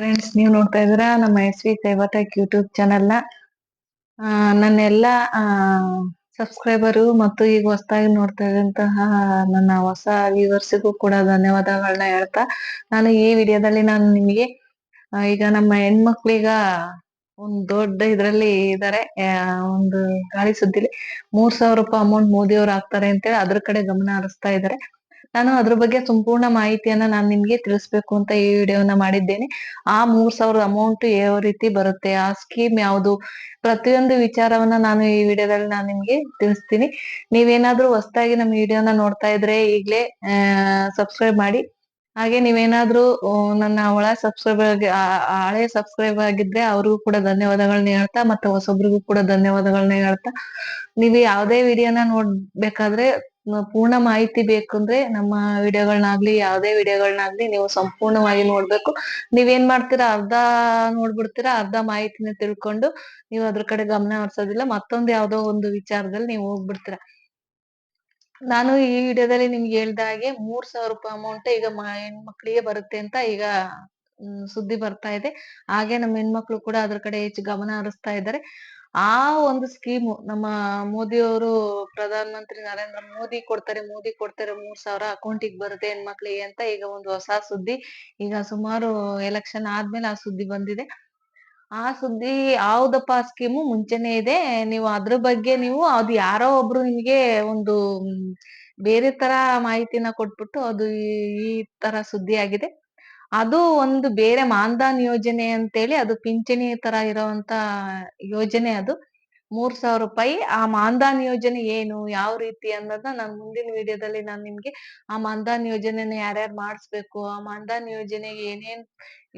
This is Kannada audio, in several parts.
ಫ್ರೆಂಡ್ಸ್ ನೀವು ನೋಡ್ತಾ ಇದ್ದೀರಾ? ನಮ್ಮ ಎಸ್ ವಿ ಸೈಬಾಟೆಕ್ ಯೂಟ್ಯೂಬ್ ಚಾನೆಲ್ನ ನನ್ನೆಲ್ಲ ಸಬ್ಸ್ಕ್ರೈಬರು ಮತ್ತು ಈಗ ಹೊಸದಾಗಿ ನೋಡ್ತಾ ಇದ್ದಂತಹ ನನ್ನ ಹೊಸ ವ್ಯೂವರ್ಸಿಗೂ ಕೂಡ ಧನ್ಯವಾದಗಳನ್ನ ಹೇಳ್ತಾ, ನಾನು ಈ ವಿಡಿಯೋದಲ್ಲಿ ನಾನು ನಿಮಗೆ ಈಗ ನಮ್ಮ ಹೆಣ್ಮಕ್ಳೀಗ ಒಂದು ದೊಡ್ಡ ಇದರಲ್ಲಿ ಇದಾರೆ ಒಂದು ಗಾಳಿ ಸುದ್ದಿಲಿ ಮೂರ್ ಸಾವಿರ ರೂಪಾಯಿ ಅಮೌಂಟ್ ಮೋದಿ ಅವ್ರು ಹಾಕ್ತಾರೆ ಅಂತೇಳಿ ಅದ್ರ ಕಡೆ ಗಮನ ಹರಿಸ್ತಾ ಇದ್ದಾರೆ ನಾನು ಅದ್ರ ಬಗ್ಗೆ ಸಂಪೂರ್ಣ ಮಾಹಿತಿಯನ್ನ ನಾನು ನಿಮ್ಗೆ ತಿಳಿಸ್ಬೇಕು ಅಂತ ಈ ವಿಡಿಯೋನ ಮಾಡಿದ್ದೇನೆ. ಆ ಮೂರ್ ಸಾವಿರದ ಅಮೌಂಟ್ ಯಾವ ರೀತಿ ಬರುತ್ತೆ, ಆ ಸ್ಕೀಮ್ ಯಾವುದು, ಪ್ರತಿಯೊಂದು ವಿಚಾರವನ್ನ ನಾನು ಈ ವಿಡಿಯೋದಲ್ಲಿ ನಾನು ನಿಮ್ಗೆ ತಿಳಿಸ್ತೀನಿ. ನೀವೇನಾದ್ರೂ ಹೊಸದಾಗಿ ನಮ್ಮ ವಿಡಿಯೋನ ನೋಡ್ತಾ ಇದ್ರೆ ಈಗ್ಲೇ ಸಬ್ಸ್ಕ್ರೈಬ್ ಮಾಡಿ. ಹಾಗೆ ನೀವೇನಾದ್ರೂ ನನ್ನ ಒಳ ಸಬ್ಸ್ಕ್ರೈಬರ್ ಹಳೆ ಸಬ್ಸ್ಕ್ರೈಬ್ ಆಗಿದ್ರೆ ಅವ್ರಿಗೂ ಕೂಡ ಧನ್ಯವಾದಗಳನ್ನ ಹೇಳ್ತಾ, ಮತ್ತೆ ಹೊಸೊಬ್ರಿಗೂ ಕೂಡ ಧನ್ಯವಾದಗಳನ್ನ ಹೇಳ್ತಾ, ನೀವು ಯಾವುದೇ ವಿಡಿಯೋನ ನೋಡ್ಬೇಕಾದ್ರೆ ಪೂರ್ಣ ಮಾಹಿತಿ ಬೇಕಂದ್ರೆ ನಮ್ಮ ವಿಡಿಯೋಗಳನ್ನಾಗ್ಲಿ ಯಾವ್ದೇ ವಿಡಿಯೋಗಳನ್ನಾಗ್ಲಿ ನೀವು ಸಂಪೂರ್ಣವಾಗಿ ನೋಡ್ಬೇಕು. ನೀವೇನ್ ಮಾಡ್ತೀರಾ ಅರ್ಧ ನೋಡ್ಬಿಡ್ತೀರಾ, ಅರ್ಧ ಮಾಹಿತಿನ ತಿಳ್ಕೊಂಡು ನೀವು ಅದ್ರ ಕಡೆ ಗಮನ ಹರಿಸೋದಿಲ್ಲ, ಮತ್ತೊಂದು ಯಾವ್ದೋ ಒಂದು ವಿಚಾರದಲ್ಲಿ ನೀವು ಹೋಗ್ಬಿಡ್ತೀರಾ. ನಾನು ಈ ವಿಡಿಯೋದಲ್ಲಿ ನಿಮ್ಗೆ ಹೇಳ್ದ ಹಾಗೆ ಮೂರ್ ಸಾವಿರ ರೂಪಾಯಿ ಅಮೌಂಟ್ ಈಗ ಹೆಣ್ಮಕ್ಳಿಗೆ ಬರುತ್ತೆ ಅಂತ ಈಗ ಸುದ್ದಿ ಬರ್ತಾ ಇದೆ. ಹಾಗೆ ನಮ್ಮ ಹೆಣ್ಮಕ್ಳು ಕೂಡ ಅದ್ರ ಕಡೆ ಹೆಚ್ಚು ಗಮನ ಹರಿಸ್ತಾ ಇದ್ದಾರೆ. ಆ ಒಂದು ಸ್ಕೀಮು ನಮ್ಮ ಮೋದಿ ಅವರು ಪ್ರಧಾನ ಮಂತ್ರಿ ನರೇಂದ್ರ ಮೋದಿ ಕೊಡ್ತಾರೆ ಮೋದಿ ಕೊಡ್ತಾರೆ ಮೂರ್ ಸಾವಿರ ಅಕೌಂಟಿಗೆ ಬರುತ್ತೆ ಹೆಣ್ಮಕ್ಳಿಗೆ ಅಂತ ಈಗ ಒಂದು ಹೊಸ ಸುದ್ದಿ. ಈಗ ಸುಮಾರು ಎಲೆಕ್ಷನ್ ಆದ್ಮೇಲೆ ಆ ಸುದ್ದಿ ಬಂದಿದೆ. ಆ ಸುದ್ದಿ ಯಾವ್ದಪ್ಪ ಸ್ಕೀಮು ಮುಂಚೆನೆ ಇದೆ. ನೀವು ಅದ್ರ ಬಗ್ಗೆ ನೀವು ಅದು ಯಾರೋ ಒಬ್ರು ನಿಮ್ಗೆ ಒಂದು ಬೇರೆ ತರ ಮಾಹಿತಿನ ಕೊಟ್ಬಿಟ್ಟು ಅದು ಈ ತರ ಸುದ್ದಿ ಆಗಿದೆ. ಅದು ಒಂದು ಬೇರೆ ಮಾನ್ದಾನ್ ಯೋಜನೆ ಅಂತೇಳಿ ಅದು ಪಿಂಚಣಿ ತರ ಇರುವಂತ ಯೋಜನೆ ಅದು. ಮೂರ್ ಸಾವಿರ ರೂಪಾಯಿ. ಆ ಮಾನ್ದಾನ್ ಯೋಜನೆ ಏನು, ಯಾವ ರೀತಿ ಅನ್ನೋದನ್ನ ನಾನು ಮುಂದಿನ ವಿಡಿಯೋದಲ್ಲಿ ನಾನು ನಿಮ್ಗೆ ಆ ಮಾನ್ದಾನ್ ಯೋಜನೆನ ಯಾರ್ಯಾರು ಮಾಡಿಸ್ಬೇಕು, ಆ ಮಾನ್ದಾನ್ ಯೋಜನೆಗೆ ಏನೇನ್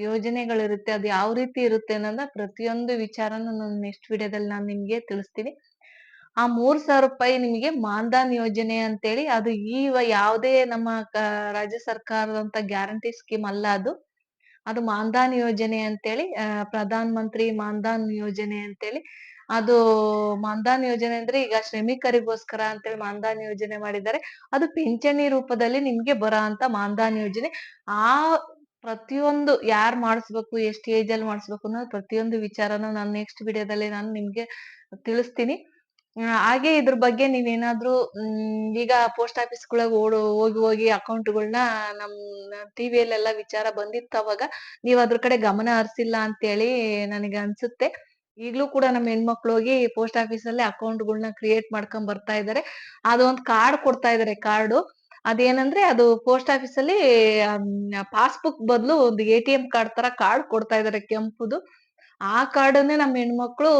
ಯೋಜನೆಗಳಿರುತ್ತೆ, ಅದು ಯಾವ ರೀತಿ ಇರುತ್ತೆ ಅನ್ನೋದನ್ನ ಪ್ರತಿಯೊಂದು ವಿಚಾರನ ನಾನು ನೆಕ್ಸ್ಟ್ ವಿಡಿಯೋದಲ್ಲಿ ನಾನು ನಿಮ್ಗೆ ತಿಳಿಸ್ತೀನಿ. ಆ ಮೂರ್ ಸಾವಿರ ರೂಪಾಯಿ ನಿಮಗೆ ಮಾನ್ಧನ್ ಯೋಜನೆ ಅಂತೇಳಿ ಅದು ಈ ಯಾವುದೇ ನಮ್ಮ ರಾಜ್ಯ ಸರ್ಕಾರದಂತ ಗ್ಯಾರಂಟಿ ಸ್ಕೀಮ್ ಅಲ್ಲ ಅದು. ಅದು ಮಾನ್ಧನ್ ಯೋಜನೆ ಅಂತೇಳಿ ಪ್ರಧಾನ್ ಮಂತ್ರಿ ಮಾನ್ಧನ್ ಯೋಜನೆ ಅಂತೇಳಿ. ಅದು ಮಾನ್ಧನ್ ಯೋಜನೆ ಅಂದ್ರೆ ಈಗ ಶ್ರಮಿಕರಿಗೋಸ್ಕರ ಅಂತೇಳಿ ಮಾನ್ಧನ್ ಯೋಜನೆ ಮಾಡಿದ್ದಾರೆ. ಅದು ಪಿಂಚಣಿ ರೂಪದಲ್ಲಿ ನಿಮ್ಗೆ ಬರೋ ಅಂತ ಮಾನ್ಧನ್ ಯೋಜನೆ. ಆ ಪ್ರತಿಯೊಂದು ಯಾರ್ ಮಾಡಿಸ್ಬೇಕು, ಎಷ್ಟು ಏಜ್ ಅಲ್ಲಿ ಮಾಡಿಸ್ಬೇಕು ಅನ್ನೋದು ಪ್ರತಿಯೊಂದು ವಿಚಾರನ ನಾನು ನೆಕ್ಸ್ಟ್ ವಿಡಿಯೋದಲ್ಲಿ ನಾನು ನಿಮ್ಗೆ ತಿಳಿಸ್ತೀನಿ. ಹಾಗೆ ಇದ್ರ ಬಗ್ಗೆ ನೀವೇನಾದ್ರೂ, ಹ್ಮ್, ಈಗ ಪೋಸ್ಟ್ ಆಫೀಸ್ ಗಳಿಗೆ ಓಡು, ಹೋಗಿ ಹೋಗಿ ಅಕೌಂಟ್ಗಳ್ನ ನಮ್ ಟಿವಿಯಲ್ಲೆಲ್ಲ ವಿಚಾರ ಬಂದಿತ್ತು ಅವಾಗ, ನೀವ್ ಅದ್ರ ಕಡೆ ಗಮನ ಹರಿಸಿಲ್ಲ ಅಂತೇಳಿ ನನಗೆ ಅನ್ಸುತ್ತೆ. ಈಗ್ಲೂ ಕೂಡ ನಮ್ಮ ಹೆಣ್ಮಕ್ಳು ಹೋಗಿ ಪೋಸ್ಟ್ ಆಫೀಸ್ ಅಲ್ಲಿ ಅಕೌಂಟ್ಗಳನ್ನ ಕ್ರಿಯೇಟ್ ಮಾಡ್ಕೊಂಡ್ ಬರ್ತಾ ಇದಾರೆ. ಅದೊಂದ್ ಕಾರ್ಡ್ ಕೊಡ್ತಾ ಇದಾರೆ ಕಾರ್ಡು ಅದೇನಂದ್ರೆ ಅದು ಪೋಸ್ಟ್ ಆಫೀಸಲ್ಲಿ ಪಾಸ್ಬುಕ್ ಬದಲು ಒಂದು ಎಂ ಕಾರ್ಡ್ ತರ ಕಾರ್ಡ್ ಕೊಡ್ತಾ ಇದಾರೆ ಕೆಂಪುದು. ಆ ಕಾರ್ಡನ್ನೇ ನಮ್ಮ ಹೆಣ್ಮಕ್ಳು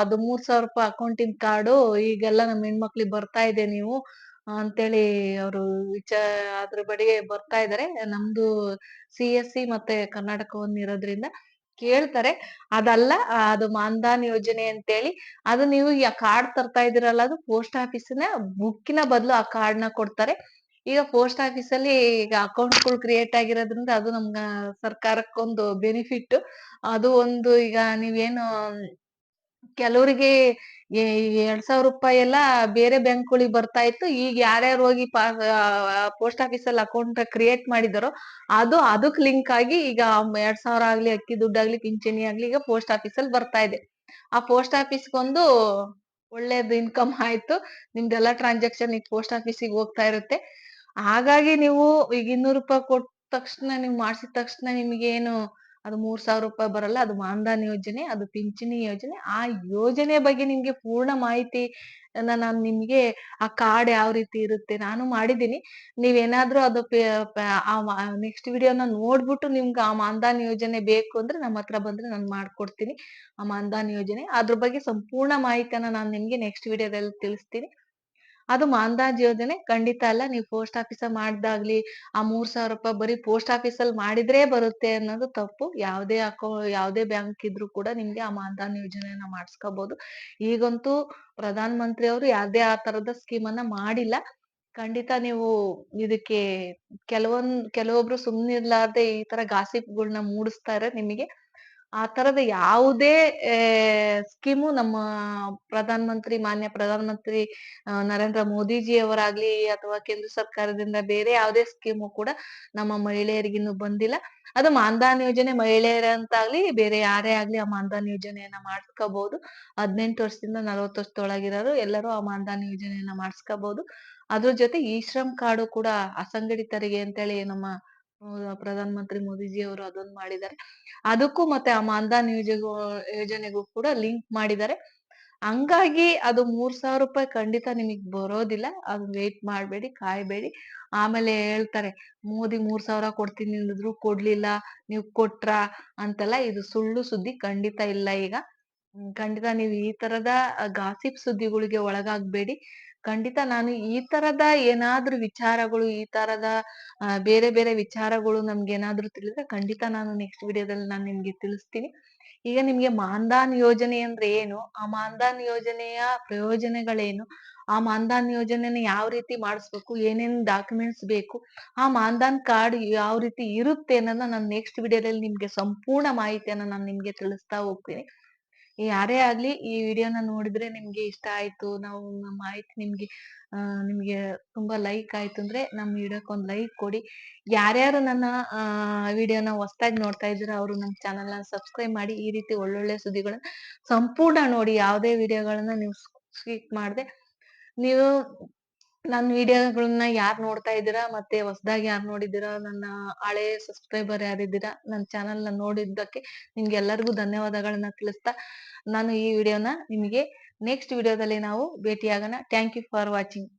ಅದು ಮೂರ್ ಸಾವಿರ ರೂಪಾಯಿ ಅಕೌಂಟಿನ ಕಾರ್ಡು ಈಗೆಲ್ಲ ನಮ್ಮ ಹೆಣ್ಮಕ್ಳಿಗೆ ಬರ್ತಾ ಇದೆ ನೀವು ಅಂತೇಳಿ ಅವರು ವಿಚಾರ ಅದ್ರ ಬಡಿಗೆ ಬರ್ತಾ ಇದಾರೆ. ನಮ್ದು ಸಿ ಎಸ್ ಸಿ ಮತ್ತೆ ಕರ್ನಾಟಕ ಒಂದ್ ಇರೋದ್ರಿಂದ ಕೇಳ್ತಾರೆ. ಅದಲ್ಲ, ಅದು ಮಾನ್ಧನ್ ಯೋಜನೆ ಅಂತೇಳಿ, ಅದು ನೀವು ಈ ಕಾರ್ಡ್ ತರ್ತಾ ಇದೀರಲ್ಲ ಅದು ಪೋಸ್ಟ್ ಆಫೀಸಿನ ಬುಕ್ಕಿನ ಬದಲು ಆ ಕಾರ್ಡ್ನ ಕೊಡ್ತಾರೆ. ಈಗ ಪೋಸ್ಟ್ ಆಫೀಸ್ ಅಲ್ಲಿ ಈಗ ಅಕೌಂಟ್ಗಳು ಕ್ರಿಯೇಟ್ ಆಗಿರೋದ್ರಿಂದ ಅದು ನಮ್ಗ ಸರ್ಕಾರಕ್ಕೊಂದು ಬೆನಿಫಿಟ್ ಅದು ಒಂದು ಈಗ ನೀವೇನು ಕೆಲವರಿಗೆ ಎರಡ್ ಸಾವಿರ ರೂಪಾಯಿ ಎಲ್ಲ ಬೇರೆ ಬ್ಯಾಂಕ್ಗಳಿಗೆ ಬರ್ತಾ ಇತ್ತು. ಈಗ ಯಾರ್ಯಾರು ಹೋಗಿ ಪೋಸ್ಟ್ ಆಫೀಸ್ ಅಲ್ಲಿ ಅಕೌಂಟ್ ಕ್ರಿಯೇಟ್ ಮಾಡಿದಾರೋ ಅದು ಅದಕ್ ಲಿಂಕ್ ಆಗಿ ಈಗ ಎರಡ್ ಸಾವಿರ ಆಗ್ಲಿ, ಅಕ್ಕಿ ದುಡ್ಡಾಗ್ಲಿ, ಪಿಂಚಣಿ ಆಗ್ಲಿ ಈಗ ಪೋಸ್ಟ್ ಆಫೀಸ್ ಅಲ್ಲಿ ಬರ್ತಾ ಇದೆ. ಆ ಪೋಸ್ಟ್ ಆಫೀಸ್ಗೊಂದು ಒಳ್ಳೇದು ಇನ್ಕಮ್ ಆಯ್ತು. ನಿಮ್ದೆಲ್ಲ ಟ್ರಾನ್ಸಾಕ್ಷನ್ ಈಗ ಪೋಸ್ಟ್ ಆಫೀಸಿಗೆ ಹೋಗ್ತಾ ಇರುತ್ತೆ. ಹಾಗಾಗಿ ನೀವು ಈಗ ಇನ್ನೂರು ರೂಪಾಯಿ ಕೊಟ್ಟ ತಕ್ಷಣ, ನೀವು ಮಾಡಿಸಿದ ತಕ್ಷಣ ನಿಮ್ಗೆ ಏನು ಅದು ಮೂರ್ ಸಾವಿರ ರೂಪಾಯಿ ಬರಲ್ಲ, ಅದು ಮಾನ್ಧನ್ ಯೋಜನೆ, ಅದು ಪಿಂಚಣಿ ಯೋಜನೆ. ಆ ಯೋಜನೆ ಬಗ್ಗೆ ನಿಮ್ಗೆ ಪೂರ್ಣ ಮಾಹಿತಿ ನಾನು ನಿಮ್ಗೆ ಆ ಕಾರ್ಡ್ ಯಾವ ರೀತಿ ಇರುತ್ತೆ ನಾನು ಮಾಡಿದೀನಿ ನೀವೇನಾದ್ರೂ ಅದು ನೆಕ್ಸ್ಟ್ ವಿಡಿಯೋನ ನೋಡ್ಬಿಟ್ಟು ನಿಮ್ಗೆ ಆ ಮಾನ್ಧನ್ ಯೋಜನೆ ಬೇಕು ಅಂದ್ರೆ ನಮ್ಮ ಹತ್ರ ಬಂದ್ರೆ ನಾನು ಮಾಡ್ಕೊಡ್ತೀನಿ. ಆ ಮಾನ್ಧನ್ ಯೋಜನೆ. ಅದ್ರ ಬಗ್ಗೆ ಸಂಪೂರ್ಣ ಮಾಹಿತಿಯನ್ನ ನಾನು ನಿಮ್ಗೆ ನೆಕ್ಸ್ಟ್ ವಿಡಿಯೋದಲ್ಲಿ ತಿಳಿಸ್ತೀನಿ. ಅದು ಮಾನ್ದಾಜ್ ಯೋಜನೆ ಖಂಡಿತ ಅಲ್ಲ. ನೀವು ಪೋಸ್ಟ್ ಆಫೀಸ್ ಮಾಡ್ದಾಗ್ಲಿ, ಆ ಮೂರ್ ಸಾವಿರ ರೂಪಾಯಿ ಬರೀ ಪೋಸ್ಟ್ ಆಫೀಸ್ ಅಲ್ಲಿ ಮಾಡಿದ್ರೆ ಬರುತ್ತೆ ಅನ್ನೋದು ತಪ್ಪು. ಯಾವ್ದೇ ಅಕೌ, ಯಾವ್ದೇ ಬ್ಯಾಂಕ್ ಇದ್ರೂ ಕೂಡ ನಿಮ್ಗೆ ಆ ಮಾನ್ದಾನ್ ಯೋಜನೆಯನ್ನ ಮಾಡಿಸ್ಕೋಬಹುದು ಈಗಂತೂ ಪ್ರಧಾನ ಮಂತ್ರಿ ಅವರು ಯಾವ್ದೇ ಆ ತರದ ಸ್ಕೀಮ್ ಅನ್ನ ಮಾಡಿಲ್ಲ. ಖಂಡಿತ ನೀವು ಇದಕ್ಕೆ ಕೆಲವೊಂದ್, ಕೆಲವೊಬ್ರು ಸುಮ್ನಿರ್ಲಾರ್ದೆ ಈ ತರ ಗಾಸಿಪ್ಗಳನ್ನ ಮೂಡಿಸ್ತಾರೆ ನಿಮಗೆ ಆ ತರದ ಯಾವುದೇ ಸ್ಕೀಮು ನಮ್ಮ ಪ್ರಧಾನ ಮಂತ್ರಿ ಮಾನ್ಯ ಪ್ರಧಾನ ಮಂತ್ರಿ ನರೇಂದ್ರ ಮೋದಿಜಿ ಅವರಾಗ್ಲಿ ಅಥವಾ ಕೇಂದ್ರ ಸರ್ಕಾರದಿಂದ ಬೇರೆ ಯಾವುದೇ ಸ್ಕೀಮು ಕೂಡ ನಮ್ಮ ಮಹಿಳೆಯರಿಗಿನ್ನು ಬಂದಿಲ್ಲ. ಅದು ಮಾನ್ದಾನ್ ಯೋಜನೆ ಮಹಿಳೆಯರಂತಾಗ್ಲಿ, ಬೇರೆ ಯಾರೇ ಆಗ್ಲಿ ಆ ಮಾನ್ದಾನ್ ಯೋಜನೆಯನ್ನ ಮಾಡಿಸ್ಕೋಬಹುದು ಹದಿನೆಂಟು ವರ್ಷದಿಂದ ನಲವತ್ತು ವರ್ಷದೊಳಗಿರೋರು ಎಲ್ಲರೂ ಆ ಮಾನ್ದಾನ್ ಯೋಜನೆಯನ್ನ ಮಾಡಿಸ್ಕೋಬಹುದು ಅದ್ರ ಜೊತೆ ಈ ಶ್ರಮ್ ಕಾರ್ಡು ಕೂಡ ಅಸಂಘಟಿತರಿಗೆ ಅಂತೇಳಿ ನಮ್ಮ ಪ್ರಧಾನ ಮಂತ್ರಿ ಮೋದಿಜಿ ಅವರು ಅದೊಂದು ಮಾಡಿದ್ದಾರೆ ಅದಕ್ಕೂ ಮತ್ತೆ ಆ ಮಾನ್ಧನ್ ಯೋಜನೆಗೂ ಯೋಜನೆಗೂ ಕೂಡ ಲಿಂಕ್ ಮಾಡಿದ್ದಾರೆ ಹಂಗಾಗಿ ಅದು ಮೂರ್ ಸಾವಿರ ರೂಪಾಯಿ ಖಂಡಿತ ನಿಮಗ್ ಬರೋದಿಲ್ಲ. ಅದು ವೇಟ್ ಮಾಡಬೇಡಿ, ಕಾಯ್ಬೇಡಿ. ಆಮೇಲೆ ಹೇಳ್ತಾರೆ, ಮೋದಿ ಮೂರ್ ಸಾವಿರ ಕೊಡ್ತೀನಿ ಅಂದಿದ್ರು ಕೊಡ್ಲಿಲ್ಲ, ನೀವ್ ಕೊಟ್ರ? ಅಂತೆಲ್ಲ. ಇದು ಸುಳ್ಳು ಸುದ್ದಿ ಖಂಡಿತ ಇಲ್ಲ ಈಗ. ಖಂಡಿತ ನೀವು ಈ ತರದ ಗಾಸಿಪ್ ಸುದ್ದಿಗಳಿಗೆ ಒಳಗಾಗ್ಬೇಡಿ. ಖಂಡಿತ ನಾನು ಈ ತರದ ಏನಾದ್ರು ವಿಚಾರಗಳು, ಈ ತರದ ಬೇರೆ ಬೇರೆ ವಿಚಾರಗಳು ನಮ್ಗೆ ಏನಾದ್ರೂ ತಿಳಿದ್ರೆ ಖಂಡಿತ ನಾನು ನೆಕ್ಸ್ಟ್ ವಿಡಿಯೋದಲ್ಲಿ ನಾನು ನಿಮ್ಗೆ ತಿಳಿಸ್ತೀನಿ. ಈಗ ನಿಮ್ಗೆ ಮಾನ್ದಾನ್ ಯೋಜನೆ ಅಂದ್ರೆ ಏನು? ಆ ಮಾನ್ದಾನ್ ಯೋಜನೆಯ ಪ್ರಯೋಜನಗಳೇನು? ಆ ಮಾನ್ದಾನ್ ಯೋಜನೆನ ಯಾವ ರೀತಿ ಮಾಡಿಸ್ಬೇಕು? ಏನೇನ್ ಡಾಕ್ಯುಮೆಂಟ್ಸ್ ಬೇಕು? ಆ ಮಾನ್ದಾನ್ ಕಾರ್ಡ್ ಯಾವ ರೀತಿ ಇರುತ್ತೆ ಅನ್ನೋದನ್ನ ನಾನು ನೆಕ್ಸ್ಟ್ ವಿಡಿಯೋದಲ್ಲಿ ನಿಮ್ಗೆ ಸಂಪೂರ್ಣ ಮಾಹಿತಿಯನ್ನ ನಾನು ನಿಮ್ಗೆ ತಿಳಿಸ್ತಾ ಹೋಗ್ತೀನಿ. ಯಾರೇ ಆಗ್ಲಿ ಈ ವಿಡಿಯೋನ ನೋಡಿದ್ರೆ ನಿಮ್ಗೆ ಇಷ್ಟ ಆಯ್ತು, ನಾವು ನಮ್ಮ ಮಾಹಿತಿ ನಿಮ್ಗೆ ನಿಮ್ಗೆ ತುಂಬಾ ಲೈಕ್ ಆಯ್ತು ಅಂದ್ರೆ ನಮ್ಮ ವಿಡಿಯೋಕ್ ಒಂದ್ ಲೈಕ್ ಕೊಡಿ. ಯಾರ್ಯಾರು ನನ್ನ ವಿಡಿಯೋನ ಹೊಸ್ತಾಗಿ ನೋಡ್ತಾ ಇದ್ದೀರಾ ಅವರು ನಮ್ಮ ನ ಸಬ್ಸ್ಕ್ರೈಬ್ ಮಾಡಿ, ಈ ರೀತಿ ಒಳ್ಳೊಳ್ಳೆ ಸುದ್ದಿಗಳನ್ನ ಸಂಪೂರ್ಣ ನೋಡಿ, ಯಾವುದೇ ವಿಡಿಯೋಗಳನ್ನ ನೀವು ಸ್ಕಿಪ್ ಮಾಡದೆ, ನೀವು ನನ್ನ ವಿಡಿಯೋಗಳನ್ನ ಯಾರ್ ನೋಡ್ತಾ ಇದ್ದೀರಾ? ಮತ್ತೆ ಹೊಸದಾಗಿ ಯಾರ್ ನೋಡಿದ್ದೀರಾ? ನನ್ನ ಹಳೆ ಸಬ್ಸ್ಕ್ರೈಬರ್ ಯಾರಿದ್ದೀರಾ ನನ್ನ ಚಾನೆಲ್ನ ನೋಡಿದ್ದಕ್ಕೆ ನಿಮ್ಗೆ ಎಲ್ಲರಿಗೂ ಧನ್ಯವಾದಗಳನ್ನ ತಿಳಿಸ್ತಾ ನಾನು ಈ ವಿಡಿಯೋನ ನಿಮಗೆ ನೆಕ್ಸ್ಟ್ ವಿಡಿಯೋದಲ್ಲಿ ನಾವು ಭೇಟಿಯಾಗೋಣ. Thank you for watching